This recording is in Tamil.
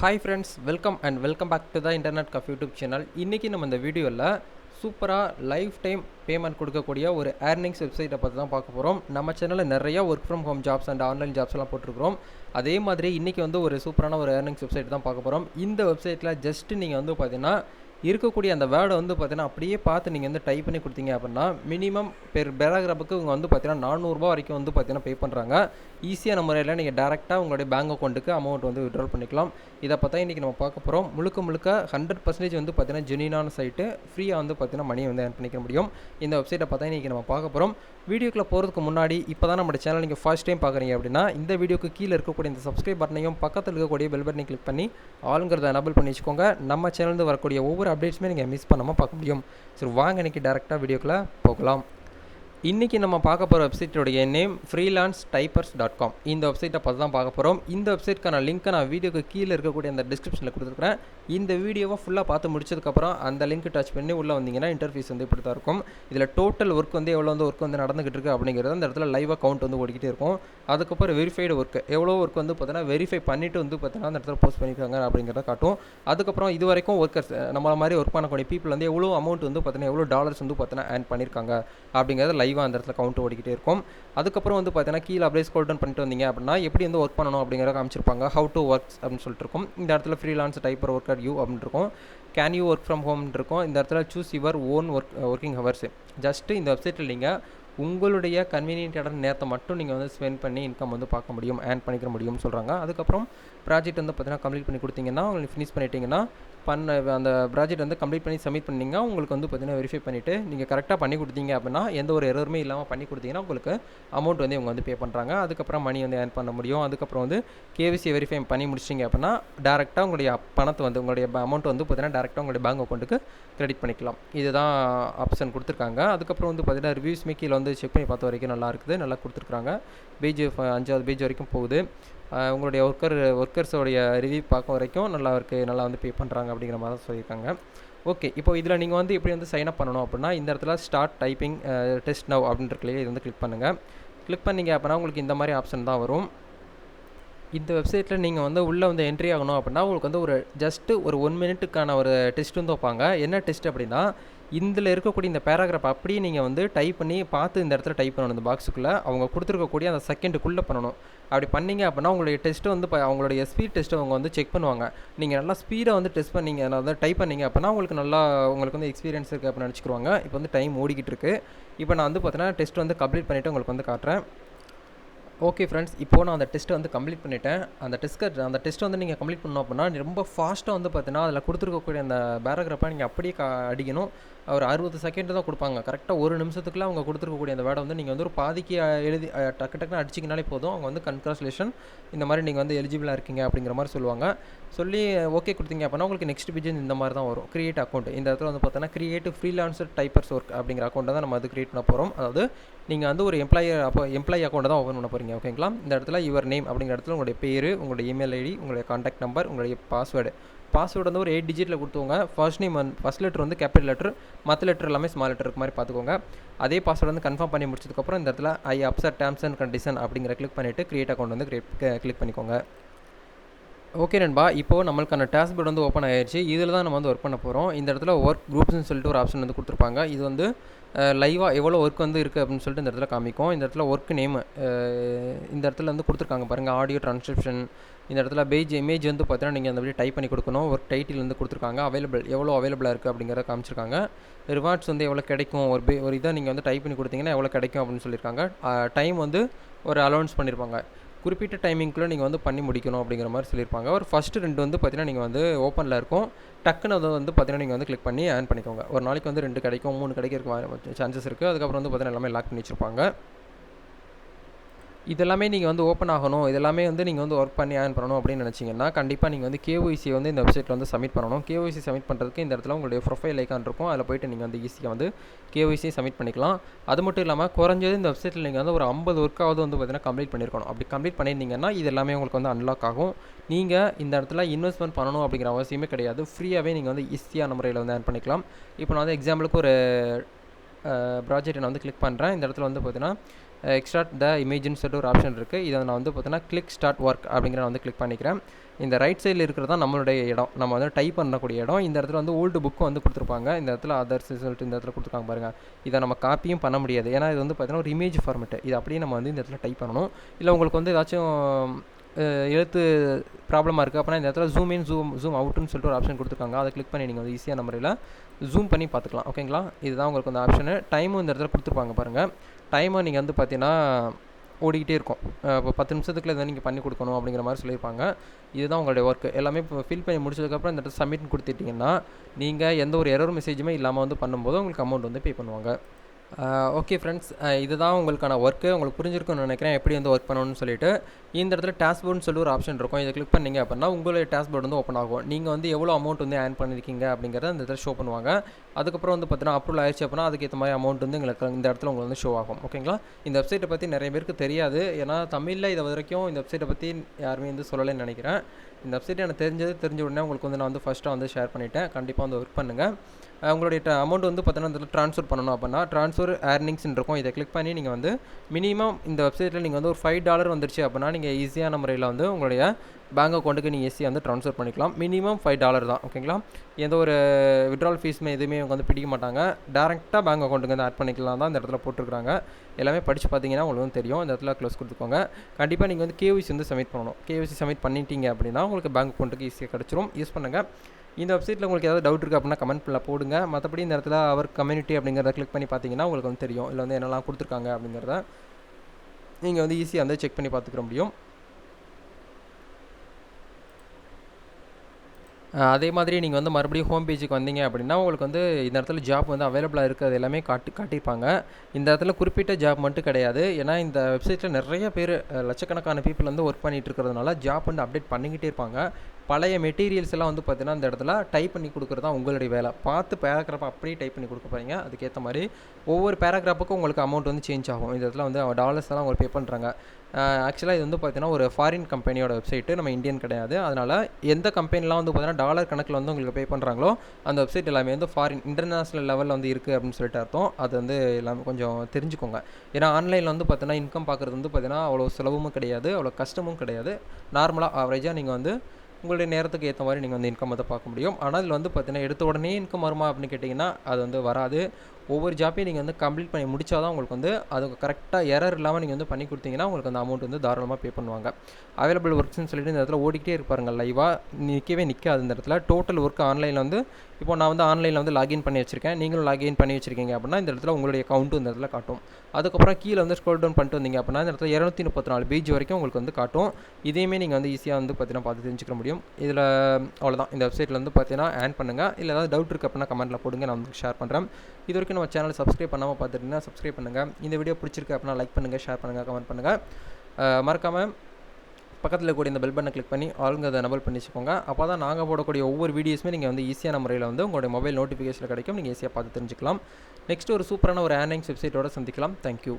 Hi friends welcome and welcome back to the internet cafe YouTube channel இன்றைக்கி நம்ம இந்த வீடியோவில் சூப்பராக லைஃப் டைம் பேமெண்ட் கொடுக்கக்கூடிய ஒரு ஏர்னிங்ஸ் வெப்சைட்டை பற்றி தான் பார்க்க போகிறோம் நம்ம சேனலில் நிறைய work from home jobs and online jobs எல்லாம் போட்டிருக்கிறோம். அதே மாதிரி இன்றைக்கி வந்து ஒரு சூப்பரான ஒரு ஏர்னிங்ஸ் வெப்சைட் தான் பார்க்க போகிறோம் இந்த வெப்சைட்டில் ஜஸ்ட்டு நீங்கள் வந்து பார்த்தீங்கன்னா இருக்கக்கூடிய அந்த வேர்டை வந்து பார்த்தீங்கன்னா அப்படியே பார்த்து நீங்கள் வந்து டைப் பண்ணி கொடுத்தீங்க அப்படின்னா மினிமம் பெர் பேராகிராஃபுக்கு இவங்க வந்து பார்த்தீங்கன்னா நானூறுபா வரைக்கும் வந்து பார்த்தீங்கன்னா பே பண்ணுறாங்க ஈஸியான முறையில் நீங்கள் டேரெக்டாக உங்களுடைய பேங்க் அக்கௌண்ட்டுக்கு அமௌண்ட் வந்து விட்ரால் பண்ணிக்கலாம். இதை பார்த்தா இன்றைக்கி நம்ம பார்க்க போகிறோம் முழுக்க முழுக்க ஹண்ட்ரட் பர்சன்டேஜ் வந்து பார்த்தீங்கன்னா ஜெனினான சைட்டு ஃப்ரீயாக வந்து பார்த்தீங்கன்னா மணியை வந்து ஏர்ன் பண்ணிக்க முடியும். இந்த வெப்சைட்டை பார்த்தா இன்றைக்கி நம்ம பார்க்க போகிறோம் வீடியோக்குள்ளே போகிறதுக்கு முன்னாடி இப்போ தான் நம்ம சேனல் நீங்கள் ஃபர்ஸ்ட் டைம் பார்க்குறீங்க அப்படின்னா இந்த வீடியோக்கு கீழே இருக்கக்கூடிய இந்த சப்ஸ்கிரைப் பட்டனையும் பக்கத்தில் இருக்கக்கூடிய பெல் பட்டனை கிளிக் பண்ணி ஆளுங்கிறத எனபிள் பண்ணி வச்சுக்கோங்க. நம்ம சேனல் வரக்கூடிய ஒவ்வொரு அப்டேட்ஸுமே நீங்கள் மிஸ் பண்ணாமல் பார்க்க முடியும். சரி வாங்க இன்றைக்கி டேரெக்டாக வீடியோக்குள்ளே போகலாம். இன்றைக்கி நம்ம பார்க்க போகிற வெப்சைட்டோடைய name freelance typers dot com இந்த வெப்சைட்டை பார்த்து தான் பார்க்க போகிறோம் இந்த வெப்சைட்க்கான லிங்க்கை நான் வீடியோக்கு கீழே இருக்கக்கூடிய அந்த டிஸ்கிரிப்ஷனில் கொடுத்துருக்குறேன். இந்த வீடியோவை ஃபுல்லாக பார்த்து முடிச்சதுக்கப்புறம் அந்த லிங்க் டச் பண்ணி உள்ளே வந்தீங்கன்னா இன்டர்ஃபீஸ் வந்து இப்படி தான் இருக்கும். இதில் டோட்டல் ஒர்க் வந்து எவ்வளோ வந்து ஒர்க் வந்து நடந்துகிட்டு இருக்குது அப்படிங்கிறது அந்த இடத்துல லைவாக கவுண்ட் வந்து ஓடிக்கிட்டே இருக்கும். அதுக்கப்புறம் வெரிஃபைடு ஒர்க் எவ்வளோ ஒர்க் வந்து பார்த்தீங்கன்னா வெரிஃபை பண்ணிவிட்டு வந்து பார்த்தீங்கன்னா அந்த இடத்துல போஸ்ட் பண்ணியிருக்காங்க அப்படிங்கிறத காட்டும். அதுக்கப்புறம் இது வரைக்கும் ஒர்க்கர்ஸ் நம்மள மாதிரி ஒர்க் பண்ணக்கூடிய பீப்புள் வந்து எவ்வளோ அமௌண்ட் வந்து பார்த்தீங்கன்னா எவ்வளோ டாலர்ஸ் வந்து பார்த்தீங்கன்னா ஏர்ன் பண்ணியிருக்காங்க அப்படிங்கிறத லைவாக அந்த இடத்துல கவுண்ட் ஓடிக்கிட்டே இருக்கும். அதுக்கப்புறம் வந்து பார்த்தீங்கன்னா கீழே அப்படியே ஸ்கோல் டவுன் பண்ணிட்டு வந்தீங்க அப்படின்னா எப்படி வந்து ஒர்க் பண்ணணும் அப்படிங்கிறத காமிச்சிருப்பாங்க. ஹவு டு ஒர்க்ஸ் அப்படின்னு சொல்லிட்டு இருக்கும். இந்த இடத்துல ஃப்ரீலான்ஸ் டைப்பர் ஒர்க் யூ அப்படின்னு இருக்கும். Can you work from home இருக்கும். இந்த இடத்துல choose your own work working hours just இந்த வெப்சைட்டில் நீங்கள் உங்களுடைய கன்வீனியன்ட்டான நேரத்தை மட்டும் நீங்கள் வந்து ஸ்பெண்ட் பண்ணி இன்கம் வந்து பார்க்க முடியும் ஏர்ன் பண்ணிக்க முடியும்னு சொல்கிறாங்க அதுக்கப்புறம் ப்ராஜெக்ட் வந்து பார்த்தீங்கன்னா கம்ப்ளீட் பண்ணி கொடுத்தீங்கன்னா உங்களுக்கு ஃபினிஷ் பண்ணிட்டீங்கன்னா பண்ண அந்த ப்ராஜெக்ட் வந்து கம்ப்ளீட் பண்ணி சப்மிட் பண்ணிங்கன்னா உங்களுக்கு வந்து பார்த்தீங்கன்னா வெரிஃபை பண்ணிவிட்டு நீங்கள் கரெக்டாக பண்ணி கொடுத்தீங்க அப்படின்னா எந்த ஒரு எரருமே இல்லாமல் பண்ணி கொடுத்தீங்கன்னா உங்களுக்கு அமௌண்ட் வந்து இவங்க வந்து பே பண்ணுறாங்க அதுக்கப்புறம் மணி வந்து ஏர்ன் பண்ண முடியும். அதுக்கப்புறம் வந்து கேவிசி வெரிஃபை பண்ணி முடிச்சிங்க அப்படின்னா டேரெக்டாக உங்களுடைய பணத்தை வந்து உங்களுடைய அமௌண்ட் வந்து பார்த்தீங்கன்னா டேரெக்டாக உங்களுடைய பேங்க் அக்கௌண்ட்டுக்கு கிரெடிட் பண்ணிக்கலாம். இதுதான் ஆப்ஷன் கொடுத்துருக்காங்க. அதுக்கப்புறம் வந்து பார்த்தீங்கன்னா ரிவ்யூஸ்மே கீழே வந்து செக் பண்ணி பார்த்த வரைக்கும் நல்லா இருக்குது. நல்லா கொடுத்துருக்காங்க. பேஜ் அஞ்சாவது பேஜ் வரைக்கும் போகுது. உங்களுடைய ஒர்க்கர் ஒர்க்கர்ஸோடைய ரிவ்யூ பார்க்க வரைக்கும் நல்லா இருக்குது நல்லா வந்து பே பண்ணுறாங்க அப்படிங்கிற மாதிரி தான் சொல்லியிருக்காங்க. ஓகே இப்போ இதில் நீங்கள் வந்து இப்படி வந்து சைன் அப் பண்ணணும் அப்படின்னா இந்த இடத்துல ஸ்டார்ட் டைப்பிங் டெஸ்ட் நவ் அப்படின்ற இது வந்து கிளிக் பண்ணுங்கள் கிளிக் பண்ணிங்க அப்படின்னா உங்களுக்கு இந்த மாதிரி ஆப்ஷன் தான் வரும். இந்த வெப்சைட்டில் நீங்கள் வந்து உள்ளே வந்து என்ட்ரி ஆகணும் அப்படின்னா உங்களுக்கு வந்து ஒரு ஜஸ்ட்டு ஒரு ஒன் மினிட்டுக்கான ஒரு டெஸ்ட் வந்து வைப்பாங்க. என்ன டெஸ்ட் அப்படின்னா இதில் இருக்கக்கூடிய இந்த பேராகிராஃப் அப்படியே நீங்கள் வந்து டைப் பண்ணி பார்த்து இந்த இடத்துல டைப் பண்ணணும். இந்த பாக்ஸுக்குள்ளே அவங்க கொடுத்துருக்கக்கூடிய அந்த செகண்டுக்குள்ளே பண்ணணும். அப்படி பண்ணிங்க அப்படின்னா உங்களுடைய டெஸ்ட்டு வந்து இப்போ அவங்களுடைய ஸ்பீட் டெஸ்ட்டை அவங்க வந்து செக் பண்ணுவாங்க. நீங்கள் நல்லா ஸ்பீடாக வந்து டெஸ்ட் பண்ணீங்க தான் டைப் பண்ணீங்க அப்படின்னா உங்களுக்கு நல்லா உங்களுக்கு வந்து எக்ஸ்பீரியன்ஸ் இருக்குது அப்படின்னு நினச்சிக்குவாங்க இப்போ வந்து டைம் ஓடிக்கிட்டு இருக்கு. இப்போ நான் வந்து பார்த்தீங்கன்னா டெஸ்ட் வந்து கம்ப்ளீட் பண்ணிவிட்டு உங்களுக்கு வந்து காட்டுறேன். ஓகே ஃப்ரெண்ட்ஸ் இப்போ நான் அந்த டெஸ்ட்டை வந்து கம்ப்ளீட் பண்ணிட்டேன். அந்த டெஸ்ட் அந்த டெஸ்ட் வந்து நீங்கள் கம்ப்ளீட் பண்ணோம் அப்படின்னா ரொம்ப ஃபாஸ்ட்டாக வந்து பார்த்தீங்கன்னா அதில் கொடுத்துருக்கக்கூடிய அந்த பேராகிராஃபை நீங்கள் அப்படியே க அடிக்கணும். ஒரு அறுபது செகண்ட் தான் கொடுப்பாங்க. கரெக்டாக ஒரு நிமிஷத்துக்குள்ள அவங்க கொடுத்துருக்கக்கூடிய அந்த வேர்டை வந்து நீங்கள் வந்து ஒரு பாதிக்கு எழுதி டக்கு டக்குன்னு அடிச்சிங்கனாலே போதும். அவங்க வந்து கன்க்ராச்சுலேஷன் இந்த மாதிரி நீங்கள் வந்து எலிஜிபிளாக இருக்கீங்க அப்படிங்கிற மாதிரி சொல்லுவாங்க. சொல்லி ஓகே கொடுத்தீங்க அப்படின்னா உங்களுக்கு நெக்ஸ்ட் பிஜன் இந்த மாதிரி தான் வரும். கிரியேட் அக்கௌண்ட் இந்த இடத்துல வந்து பார்த்தோன்னா கிரியேட் ஃப்ரீலான்சர் டைப்பர்ஸ் ஒர்க் அப்படிங்கிற அக்கௌண்ட்டை தான் நம்ம அது கிரியேட் பண்ண போகிறோம் அதாவது நீங்கள் வந்து ஒரு எம்ப்ளாயி அப்போ எம்ப்ளாயி அக்கௌண்ட் தான் ஓப்பன் பண்ண போகிறீங்க ஓகேங்களா இந்த இடத்துல யுவர் நேம் அப்படிங்கிற இடத்துல உங்களுடைய பேர் உங்களுடைய இமெயில் ஐடி உங்களுடைய காண்டாக்ட் நம்பர் உங்களுடைய பாஸ்வேர்டு பாஸ்வேர்டு வந்து ஒரு எயிட் டிஜிட்டில் கொடுத்துவோங்க ஃபர்ஸ்ட் நேம் வந்து ஃபஸ்ட் லெட்டர் வந்து கேபிட்டல் லெட்டர் மற்ற லெட்டர் எல்லாமே ஸ்மால் லெட்டர் இருக்க மாதிரி பார்த்துக்கோங்க. அதே பாஸ்வேர்டு வந்து கன்ஃபார்ம் பண்ணி முடிச்சதுக்கப்புறம் இந்த இடத்துல ஐ அப்சர் டேர்ம்ஸ் அண்ட் கண்டிஷன் அப்படிங்கிற கிளிக் பண்ணிவிட்டு க்ரியேட் அக்கௌண்ட் வந்து கிரியேட் கிளிக் பண்ணிக்கோங்க. ஓகே நண்பா. இப்போது நம்மளுக்கான டேஷ்போர்ட் வந்து ஓப்பன் ஆயிடுச்சு இதில் தான் நம்ம வந்து ஒர்க் பண்ண போகிறோம் இந்த இடத்துல ஒர்க் குரூப்ஸ்னு சொல்லிட்டு ஒரு ஆப்ஷன் வந்து கொடுத்துருப்பாங்க. இது வந்து லைவாக எவ்வளோ ஒர்க் வந்து இருக்குது அப்படின்னு சொல்லிட்டு இந்த இடத்துல காமிக்கும். இந்த இடத்துல ஒர்க் நேம் இந்த இடத்துல வந்து கொடுத்துருக்காங்க பாருங்கள் ஆடியோ ட்ரான்ஸ்கிரிப்ஷன் இந்த இடத்துல பேஜ் இமேஜ் வந்து பார்த்தீங்கன்னா நீங்கள் அந்த மாதிரி டைப் பண்ணி கொடுக்கணும். ஒர்க் டைட்டில் வந்து கொடுத்துருக்காங்க. அவைலபிள் எவ்வளோ அவைலபிளாக இருக்குது அப்படிங்கிறத காமிச்சிருக்காங்க. ரிவார்ட்ஸ் வந்து எவ்வளோ கிடைக்கும்? ஒரு பே ஒரு இதை நீங்கள் வந்து டைப் பண்ணி கொடுத்தீங்கன்னா எவ்வளோ கிடைக்கும் அப்படின்னு சொல்லியிருக்காங்க. டைம் வந்து ஒரு அலௌன்ஸ் பண்ணியிருப்பாங்க. குறிப்பிட்ட டைமிங்க்குள்ளே நீங்கள் வந்து பண்ணி முடிக்கணும் அப்படிங்கிற மாதிரி சொல்லியிருப்பாங்க. ஒரு ஃபஸ்ட்டு ரெண்டு வந்து பார்த்தீங்கன்னா நீங்கள் வந்து ஓப்பனில் இருக்கும். டக்குன்னு அதை வந்து பார்த்தீங்கன்னா நீங்கள் வந்து கிளிக் பண்ணி ஏர்ன் பண்ணிக்கோங்க. ஒரு நாளைக்கு வந்து ரெண்டு கிடைக்கும் மூணு கிடைக்கிறதுக்கு சான்சஸ் இருக்குது அதுக்கப்புறம் வந்து பார்த்தீங்கன்னா எல்லாமே லாக் பண்ணி வச்சுருப்பாங்க. இதெல்லாமே நீங்கள் வந்து ஓப்பன் ஆகணும். இதெல்லாமே வந்து நீங்கள் வந்து ஒர்க் பண்ணி ஏர்ன் பண்ணணும் அப்படின்னு நினச்சிங்கன்னா கண்டிப்பாக நீங்கள் வந்து கேஒய்சி வந்து இந்த வெப்சைட்டில் வந்து சப்மிட் பண்ணணும். கேஒய்சி சப்மிட் பண்ணுறதுக்கு இந்த இடத்துல உங்களுடைய ப்ரொஃபைல் ஐக்கான் இருக்கும். அதில் போய்ட்டு நீங்கள் வந்து ஈஸியாக வந்து கேஒய்சி சப்மிட் பண்ணிக்கலாம். அது மட்டும் இல்லாமல் குறைஞ்சது இந்த வெப்சைட்டில் நீங்கள் வந்து ஒரு ஐம்பது ஒர்க்காவது வந்து பார்த்தீங்கன்னா கம்ப்ளீட் பண்ணியிருக்கணும் அப்படி கம்ப்ளீட் பண்ணியிருந்தீங்கன்னா இது எல்லாமே உங்களுக்கு வந்து அன்லாக் ஆகும். நீங்கள் இந்த இடத்துல இன்வெஸ்ட்மெண்ட் பண்ணணும் அப்படிங்கிற அவசியமே கிடையாது. ஃப்ரீயாகவே நீங்கள் வந்து ஈஸியான முறையில் வந்து ஏர்ன் பண்ணிக்கலாம். இப்போ நான் வந்து எக்ஸாம்பிளுக்கு ஒரு ப்ராஜெக்ட் நான் வந்து கிளிக் பண்ணுறேன் இந்த இடத்துல வந்து பார்த்தீங்கன்னா எக்ஸ்ட்ராட் த இமேஜின்னு சொல்லிட்டு ஒரு ஆப்ஷன் இருக்குது இதை நான் வந்து பார்த்தீங்கன்னா கிளிக் ஸ்டார்ட் ஒர்க் அப்படிங்கிற நான் வந்து கிளிக் பண்ணிக்கிறேன். இந்த ரைட் சைடில் இருக்கிறது தான் நம்மளுடைய இடம். நம்ம வந்து டைப் பண்ணக்கூடிய இடம். இந்த இடத்துல வந்து ஓல்டு புக்கு வந்து கொடுத்துருப்பாங்க. இந்த இடத்துல அதர்ஸ் சொல்லிட்டு இந்த இடத்துல கொடுத்துருக்காங்க பாருங்கள் இதை நம்ம காப்பியும் பண்ண முடியாது. ஏன்னா இது வந்து பார்த்தீங்கன்னா ஒரு இமேஜ் ஃபார்மெட்டு இது அப்படியே நம்ம வந்து இந்த இடத்துல டைப் பண்ணணும். இல்லை உங்களுக்கு வந்து ஏதாச்சும் எழுத்து ப்ராப்ளமாக இருக்குது அப்படின்னா இந்த இடத்துல ஜூம் இன் ஜூம் ஜூம் அவுட்டுன்னு சொல்லிட்டு ஒரு ஆப்ஷன் கொடுத்துருக்காங்க. அதை கிளிக் பண்ணி நீங்கள் வந்து ஈஸியான முறையில் ஜூம் பண்ணி பார்த்துக்கலாம். ஓகேங்களா இதுதான் உங்களுக்கு அந்த ஆப்ஷனு டைமும் இந்த இடத்துல கொடுத்துருப்பாங்க பாருங்கள் டைமை நீங்கள் வந்து பார்த்தீங்கன்னா ஓடிக்கிட்டே இருக்கும். இப்போ பத்து நிமிஷத்துக்குள்ள இதை நீங்கள் பண்ணி கொடுக்கணும் அப்படிங்கிற மாதிரி சொல்லியிருப்பாங்க. இதுதான் உங்களுடைய ஒர்க் எல்லாமே இப்போ ஃபில் பண்ணி முடிச்சதுக்கப்புறம் இந்த இடத்துல சப்மிட் கொடுத்துட்டிங்கன்னா நீங்கள் எந்த ஒரு எரர் மெசேஜுமே இல்லாமல் வந்து பண்ணும்போது உங்களுக்கு அமௌண்ட் வந்து பே பண்ணுவாங்க. ஓகே ஃப்ரெண்ட்ஸ் இதுதான் உங்களுக்கான ஒர்க்கு உங்களுக்கு புரிஞ்சிருக்கும்னு நினைக்கிறேன். எப்படி வந்து ஒர்க் பண்ணணும்னு சொல்லிட்டு. இந்த இடத்துல டேஷ்போர்ட்னு சொல்லி ஒரு ஆப்ஷன் இருக்கும். இதை கிளிக் பண்ணீங்க அப்படின்னா உங்களுடைய டேஷ்போர்ட் வந்து ஓப்பன் ஆகும். நீங்கள் வந்து எவ்வளோ அமௌண்ட் வந்து ஏர்ன் பண்ணியிருக்கீங்க அப்படிங்கிறத இந்த இடத்துல ஷோ பண்ணுவாங்க. அதுக்கப்புறம் வந்து பார்த்தீங்கன்னா அப்ரூவல் ஆயிடுச்சு அப்படின்னா அதுக்கேற்ற மாதிரி அமௌண்ட் வந்து எங்களுக்கு இந்த இடத்துல உங்களுக்கு வந்து ஷோ ஆகும். ஓகேங்களா இந்த வெப்சைட்டை பற்றி நிறைய பேருக்கு தெரியாது. ஏன்னா தமிழில் இது வரைக்கும் இந்த வெப்சைட்டை பற்றி யாருமே வந்து சொல்லலைன்னு நினைக்கிறேன். இந்த வெப்சைட் எனக்கு தெரிஞ்சது தெரிஞ்ச உடனே உங்களுக்கு வந்து நான் வந்து ஃபஸ்ட்டாக வந்து ஷேர் பண்ணிவிட்டேன் கண்டிப்பாக வந்து ஒர்க் பண்ணுங்கள் அஹ் உங்களுடைய அமௌண்ட் வந்து பார்த்தீங்கன்னா அதில் ட்ரான்ஸ்ஃபர் பண்ணணும் அப்படின்னா ட்ரான்ஸ்ஃபர் ஏர்னிங்ஸ்னு இருக்கும். இதை கிளிக் பண்ணி நீங்கள் வந்து மினிமம் இந்த வெப்சைட்டில் நீங்கள் வந்து ஒரு ஃபைவ் டாலர் வந்துருச்சு அப்படின்னா நீங்கள் ஈஸியான முறையில் வந்து உங்களுடைய பேங்க் அக்கௌண்ட்டுக்கு நீங்கள் ஈஸியாக வந்து ட்ரான்ஸ்ஃபர் பண்ணிக்கலாம். மினிமம் ஃபைவ் டாலர் தான். ஓகேங்களா எந்த ஒரு விட்ரால் ஃபீஸுமே எதுவுமே இவங்க வந்து பிடிக்க மாட்டாங்க. டேரெக்டாக பேங்க் அக்கௌண்ட்டுக்கு வந்து ஆட் பண்ணிக்கலாம் தான் இந்த இடத்துல போட்டிருக்காங்க. எல்லாமே படித்து பார்த்தீங்கன்னா உங்களுக்கு வந்து தெரியும். இந்த இடத்துல க்ளோஸ் கொடுத்துக்கோங்க. கண்டிப்பாக நீங்கள் வந்து கேவிசி வந்து சப்மிட் பண்ணணும். கேவிசி சப்மிட் பண்ணிட்டீங்க அப்படின்னா உங்களுக்கு பேங்க் அக்கௌண்ட்டுக்கு ஈஸியாக கிடச்சிரும். யூஸ் பண்ணுங்கள் இந்த வெப்சைட்டில் உங்களுக்கு ஏதாவது டவுட் இருக்குது அப்படின்னா கமெண்ட் பண்ணல போடுங்க. மற்றபடி இந்த இடத்துல அவர் கம்யூனிட்டி அப்படிங்கிறத கிளிக் பண்ணி பார்த்தீங்கன்னா உங்களுக்கு வந்து தெரியும். இல்லை வந்து என்னெல்லாம் கொடுத்துருக்காங்க அப்படிங்கிறத நீங்கள் வந்து ஈஸியாக வந்து செக் பண்ணி பார்த்துக்கிற முடியும். அதே மாதிரி நீங்கள் வந்து மறுபடியும் ஹோம் பேஜுக்கு வந்தீங்க அப்படின்னா உங்களுக்கு வந்து இந்த இடத்துல ஜாப் வந்து அவைலபிளாக இருக்கிறது எல்லாமே காட்டி காட்டியிருப்பாங்க. இந்த இடத்துல குறிப்பிட்ட ஜாப் மட்டும் கிடையாது. ஏன்னா இந்த வெப்சைட்டில் நிறைய பேர் லட்சக்கணக்கான பீப்புள் வந்து ஒர்க் பண்ணிகிட்டு இருக்கிறதுனால ஜாப் வந்து அப்டேட் பண்ணிக்கிட்டே இருப்பாங்க. பழைய மெட்டீரியல்ஸ் எல்லாம் வந்து பார்த்தீங்கன்னா அந்த இடத்துல டைப் பண்ணி கொடுக்குறது தான் உங்களுடைய வேலை. பார்த்து பேராகிராஃப் அப்படியே டைப் பண்ணி கொடுக்க போகிறீங்க அதுக்கேற்ற மாதிரி ஒவ்வொரு பேராகிராஃபுக்கும் உங்களுக்கு அமௌண்ட் வந்து சேஞ்ச் ஆகும். இந்த இடத்துல வந்து டாலர்ஸ் எல்லாம் உங்களுக்கு பே பண்ணுறாங்க ஆக்சுவலாக இது வந்து பார்த்தீங்கன்னா ஒரு ஃபாரின் கம்பெனியோட வெப்சைட்டு நம்ம இந்தியன் கிடையாது. அதனால் எந்த கம்பெனிலாம் வந்து பார்த்தீங்கன்னா டாலர் கணக்கில் வந்து உங்களுக்கு பே பண்ணுறாங்களோ அந்த வெப்சைட் எல்லாமே வந்து ஃபாரின் இன்டர்நேஷ்னல் லெவலில் வந்து இருக்குது அப்படின்னு சொல்லிட்டு அர்த்தம். அது வந்து எல்லாமே கொஞ்சம் தெரிஞ்சுக்கோங்க. ஏன்னா ஆன்லைனில் வந்து பார்த்தீங்கன்னா இன்கம் பார்க்குறது வந்து பார்த்தீங்கன்னா அவ்வளோ சுலபமும் கிடையாது. அவ்வளோ கஷ்டமும் கிடையாது. நார்மலாக ஆவரேஜாக நீங்கள் வந்து உங்களுடைய நேரத்துக்கு ஏற்ற மாதிரி நீங்கள் வந்து இன்கம் வந்து பார்க்க முடியும். ஆனால் இதில் வந்து பார்த்தீங்கன்னா எடுத்த உடனே இன்கம் வருமா அப்படின்னு கேட்டிங்கன்னா அது வந்து வராது. ஒவ்வொரு ஜாப்பையும் நீங்கள் வந்து கம்ப்ளீட் பண்ணி முடிச்சா தான் உங்களுக்கு வந்து அது கரெக்டாக எரர் இல்லாமல் நீங்கள் வந்து பண்ணி கொடுத்தீங்கன்னா உங்களுக்கு அந்த அமௌண்ட் வந்து தாராளமாக பே பண்ணுவாங்க. அவைலபிள் ஒர்க்ஸ்னு சொல்லிட்டு இந்த இடத்துல ஓடிக்கிட்டே இருப்பாருங்க லைவாக நிற்கவே நிற்காது இந்த இடத்துல. டோட்டல் ஒர்க் ஆன்லைனில் வந்து இப்போ நான் வந்து ஆன்லைனில் வந்து லாகின் பண்ணி வச்சிருக்கேன். நீங்களும் லாகின் பண்ணி வச்சிருக்கீங்க அப்படின்னா இந்த இடத்துல உங்களுடைய அக்கௌண்ட்டு இந்த இடத்துல காட்டும். அதுக்கப்புறம் கீழே வந்து ஸ்க்ரோல் டவுன் பண்ணிட்டு வந்தீங்க அப்படின்னா இந்த இடத்துல இரநூத்தி முப்பத்தி நாலு பேஜ் வரைக்கும் உங்களுக்கு வந்து காட்டும். இதையுமே நீங்கள் வந்து ஈஸியாக வந்து பார்த்தீங்கன்னா பார்த்து தெரிஞ்சுக்க முடியும். இதில் அவ்வளோதான் இந்த வெப்சைட்டில் வந்து பார்த்தீங்கன்னா ஆன் பண்ணுங்கள் இல்லை ஏதாவது டவுட் இருக்குது அப்படின்னா கமெண்ட்டில் போடுங்க. நான் வந்து ஷேர் பண்ணுறேன் இது வரைக்கும் நம்ம சேனலை சப்ஸ்கிரைப் பண்ணாமல் பார்த்துட்டீங்கன்னா சப்ஸ்கிரைப் பண்ணுங்கள் இந்த வீடியோ பிடிச்சிருக்கு அப்படின்னா லைக் பண்ணுங்கள் ஷேர் பண்ணுங்கள் கமெண்ட் பண்ணுங்கள் மறக்காமல் பக்கத்தில் கூடிய இந்த பெல் பட்டனை கிளிக் பண்ணி ஆளுங்க அதை நபல் பண்ணி வச்சுக்கோங்க அப்போ தான் நாங்கள் போடக்கூடிய ஒவ்வொரு வீடியோஸுமே நீங்கள் வந்து ஈஸியான முறையில் வந்து உங்களுடைய மொபைல் நோட்டிஃபிகேஷன் கிடைக்கும். நீங்கள் ஈஸியாக பார்த்து தெரிஞ்சுக்கலாம். நெக்ஸ்ட் ஒரு சூப்பரான ஒரு ஏர்னிங்ஸ் வெப்சைட்டோட சந்திக்கலாம். தேங்க்யூ